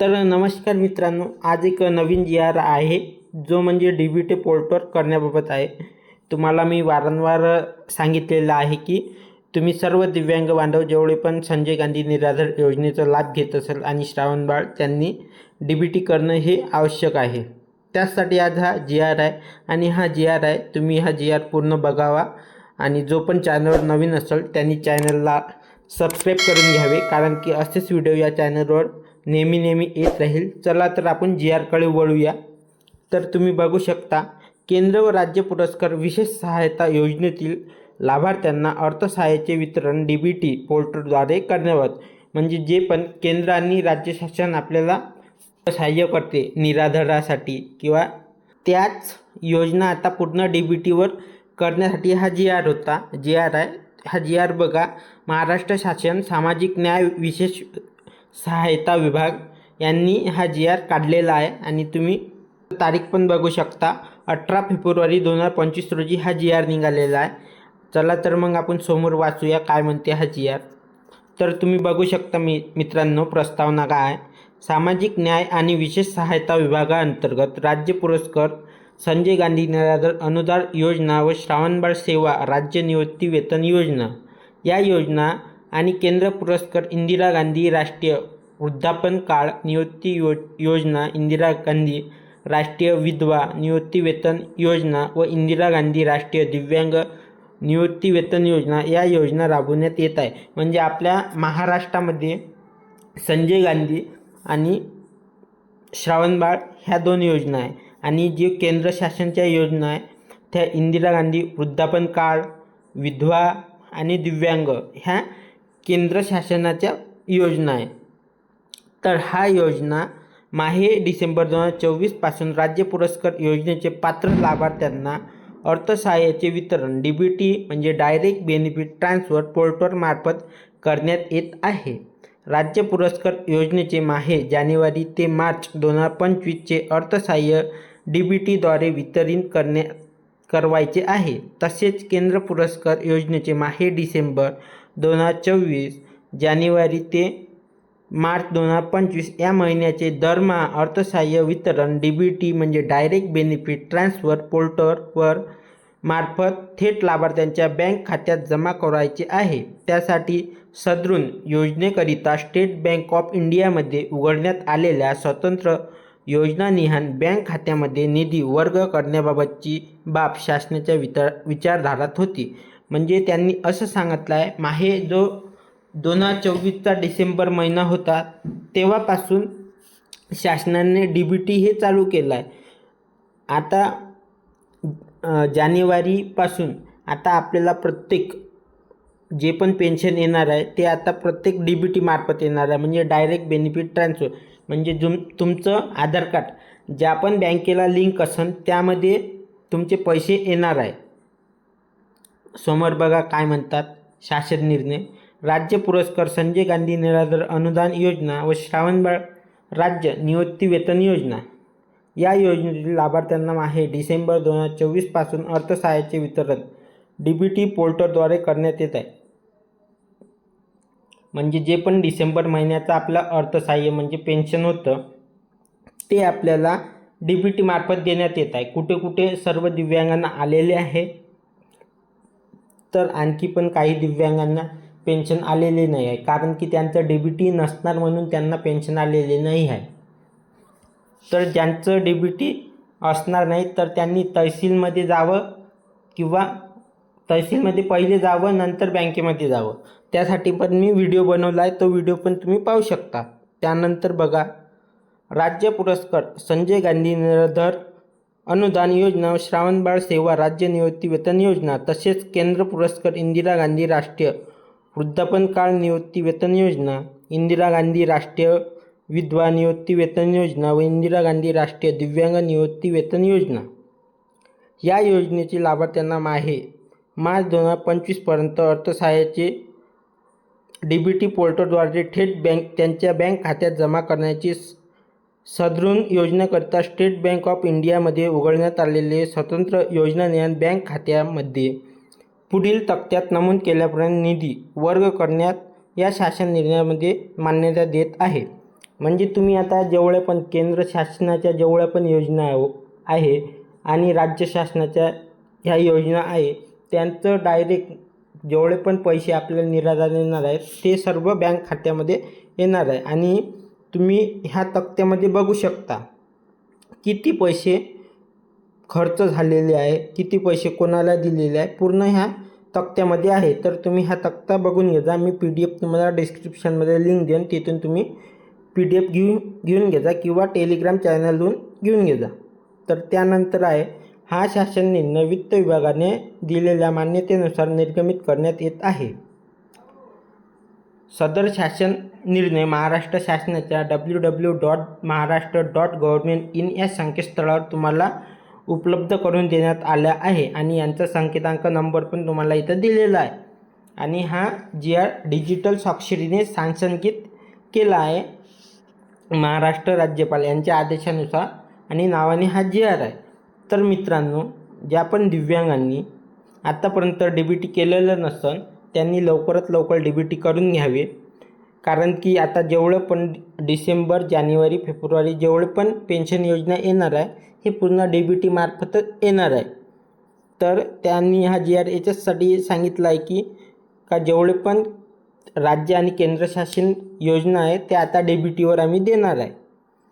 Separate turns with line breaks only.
तर नमस्कार मित्रांनो आज एक नवीन जी आर आहे जो म्हणजे डी बी टी पोर्टवर करण्याबाबत आहे. तुम्हाला मी वारंवार सांगितलेलं आहे की तुम्ही सर्व दिव्यांग बांधव जेवढे पण संजय गांधी निराधार योजनेचा लाभ घेत असेल आणि श्रावणबाळ त्यांनी डी बी टी करणं हे आवश्यक आहे. त्याचसाठी आज हा जी आर आहे आणि हा जी आर आहे तुम्ही हा जी आर पूर्ण बघावा आणि जो पण चॅनलवर नवीन असेल त्यांनी चॅनलला सबस्क्राईब करून घ्यावे कारण की असेच व्हिडिओ या चॅनलवर नेहमी नेहमी येत राहील. चला तर आपण जी आरकडे वळूया. तर तुम्ही बघू शकता केंद्र व राज्य पुरस्कार विशेष सहायता योजनेतील लाभार्थ्यांना अर्थसहाय्याचे वितरण डी बी टी पोर्टलद्वारे करण्यावर म्हणजे जे पण केंद्र आणि राज्य शासन आपल्याला सहाय्य करते निराधारासाठी किंवा त्याच योजना आता पूर्ण डी बी टीवर करण्यासाठी हा जी आर होता. जी आर आहे. हा जी आर बघा. महाराष्ट्र शासन सामाजिक न्याय विशेष सहायता विभाग यांनी हा जी आर काढलेला आहे आणि तुम्ही तारीख पण बघू शकता. अठरा फेब्रुवारी दोन हजार पंचवीस रोजी हा जी आर निघालेला आहे. चला तर मग आपण समोर वाचूया काय म्हणते हा जी आर. तर तुम्ही बघू शकता मी मित्रांनो प्रस्तावना काय आहे. सामाजिक न्याय आणि विशेष सहायता विभागाअंतर्गत राज्य पुरस्कार संजय गांधी निराधार अनुदान योजना व श्रावणबाळ सेवा राज्य निवृत्ती वेतन योजना या योजना आणि केंद्र पुरस्कार इंदिरा गांधी राष्ट्रीय वृद्धापन काळ निवृत्ती यो योजना इंदिरा गांधी राष्ट्रीय विधवा निवृत्तीवेतन योजना व इंदिरा गांधी राष्ट्रीय दिव्यांग निवृत्तीवेतन योजना या योजना राबवण्यात येत आहे. म्हणजे आपल्या महाराष्ट्रामध्ये संजय गांधी आणि श्रावणबाळ ह्या दोन योजना आहे. आणि जे केंद्र शासनच्या योजना आहे त्या इंदिरा गांधी वृद्धापन काळ विधवा आणि दिव्यांग ह्या केंद्र शासनाच्या योजना आहे. तर हा योजना माहे डिसेंबर दोन हजार चोवीसपासून राज्य पुरस्कार योजनेचे पात्र लाभार्थ्यांना अर्थसहाय्याचे वितरण डी बी टी म्हणजे डायरेक्ट बेनिफिट ट्रान्सफर पोर्टलमार्फत करण्यात येत आहे. राज्य पुरस्कार योजनेचे माहे जानेवारी ते मार्च दोन हजार पंचवीसचे अर्थसहाय्य डी बी टीद्वारे वितरित करण्या करवायचे आहे. तसेच केंद्र पुरस्कार योजनेचे माहे डिसेंबर दोन हजार चोवीस जानेवारी ते मार्च दोन हजार पंचवीस या महिन्याचे दरमहा अर्थसहाय्य वितरण डी बी टी म्हणजे डायरेक्ट बेनिफिट ट्रान्सफर पोर्टरवर मार्फत थेट लाभार्थ्यांच्या बँक खात्यात जमा करायचे आहे. त्यासाठी सदरून योजनेकरिता स्टेट बँक ऑफ इंडियामध्ये उघडण्यात आलेल्या स्वतंत्र योजनानिहान बँक खात्यामध्ये निधी वर्ग करण्याबाबतची बाब शासनाच्या वितर विचारधारात होती. म्हणजे त्यांनी असं सांगितलं आहे माहे जो दोन हजार चोवीसचा डिसेंबर महिना होता तेव्हापासून शासनाने डी बी टी हे चालू केलं आहे आता जानेवारीपासून आता आपल्याला प्रत्येक जे पण पेन्शन येणार आहे ते आता प्रत्येक डी बी टी मार्फत येणार आहे. म्हणजे डायरेक्ट बेनिफिट ट्रान्सफर म्हणजे जुम तुमचं आधार कार्ड ज्या पण बँकेला लिंक असेल त्यामध्ये तुमचे पैसे येणार आहे. समोर बघा काय म्हणतात. शासन निर्णय. राज्य पुरस्कार संजय गांधी निराधार अनुदान योजना व श्रावणबाळ राज्य निवृत्ती वेतन योजना. या योजनेतील लाभार्थ्यांना आहे डिसेंबर दोन हजार चोवीसपासून अर्थसहाय्याचे वितरण. डी बी टी पोर्टलद्वारे करण्यात येत आहे. म्हणजे जे पण डिसेंबर महिन्याचं आपलं अर्थसहाय्य म्हणजे पेन्शन होतं ते आपल्याला डी बी टीमार्फत देण्यात येत आहे. कुठे कुठे सर्व दिव्यांगांना आलेले आहे. तर आणखी पण काही दिव्यांगांना पेन्शन आलेले नाही आहे. कारण की त्यांचं डी बी टी नसणार म्हणून त्यांना पेन्शन आलेले नाही आहे. तर ज्यांचं डी बी टी असणार नाही तर त्यांनी तहसीलमध्ये जावं किंवा तहसीलमध्ये पहिले जावं नंतर बँकेमध्ये जावं. त्यासाठी पण मी व्हिडिओ बनवला आहे. तो व्हिडिओ पण तुम्ही पाहू शकता. त्यानंतर बघा राज्य पुरस्कार संजय गांधी निराधार अनुदान योजना श्रावणबाळ सेवा राज्य निवृत्ती वेतन योजना तसेच केंद्र पुरस्कार इंदिरा गांधी राष्ट्रीय वृद्धापनकाळ निवृत्तीवेतन निवृत्ती वेतन योजना इंदिरा गांधी राष्ट्रीय विधवा निवृत्तीवेतन योजना व इंदिरा गांधी राष्ट्रीय दिव्यांग निवृत्ती वेतन योजना. या योजनेचे लाभार्थ्यांना माहे मार्च दोन हजार पंचवीसपर्यंत अर्थसहाय्याचे डी बी टी पोर्टलद्वारे थेट बँक त्यांच्या बँक खात्यात जमा करण्याची स- योजनेकरता योजनेकरिता स्टेट बँक ऑफ इंडियामध्ये उघडण्यात आलेले स्वतंत्र योजनाज्ञान बँक खात्यामध्ये पुढील तक्त्यात नमूद केल्याप्रमाणे निधी वर्ग करण्यात या शासन निर्णयामध्ये मान्यता देत आहे. म्हणजे तुम्ही आता जेवढ्या पण केंद्र शासनाच्या जेवढ्या पण योजना आहे आहे आणि राज्य शासनाच्या ह्या योजना आहे त्यांचं डायरेक्ट जेवढे पण पैसे आपल्याला निराधार येणार आहेत ते सर्व बँक खात्यामध्ये येणार आहे. आणि तुम्ही ह्या तक्त्यामध्ये बघू शकता. किती पैसे खर्च झालेले आहे किती पैसे कोणाला दिलेले आहे पूर्ण ह्या तक्त्यामध्ये आहे. तर तुम्ही हा तक्ता बघून घ्या. मी पी डी एफ तुम्हाला डिस्क्रिप्शनमध्ये लिंक देईन. तिथून तुम्ही पी डी एफ घेऊन घेऊन घेजा किंवा टेलिग्राम चॅनलहून घेऊन घेजा तर त्यानंतर आहे हा शासनने नवित्त विभागाने दिलेल्या मान्यतेनुसार निर्गमित करण्यात येत आहे. सदर शासन निर्णय महाराष्ट्र शासनाच्या W W dot Maharashtra dot government in या संकेतस्थळावर तुम्हाला उपलब्ध करून देण्यात आल्या आहे आणि यांचा संकेतांक नंबर पण तुम्हाला इथं दिलेला आहे. आणि हा जी आर डिजिटल स्वाक्षरीने सांसंकित केला आहे. महाराष्ट्र राज्यपाल यांच्या आदेशानुसार आणि नावाने हा जी आर आहे. तर मित्रांनो ज्या पण दिव्यांगांनी आत्तापर्यंत डी केलेलं नसन त्यांनी लवकरात लवकर डी बी टी करून घ्यावे. कारण की आता जेवढं पण डिसेंबर जानेवारी फेब्रुवारी जेवढं पण पेन्शन योजना येणार आहे हे पूर्ण डी बी टीमार्फतच येणार आहे. तर त्यांनी हा जी आर याच्याचसाठी सांगितलं आहे की का जेवढे पण राज्य आणि केंद्रशासन योजना आहे त्या आता डी बी टीवर आम्ही देणार आहे.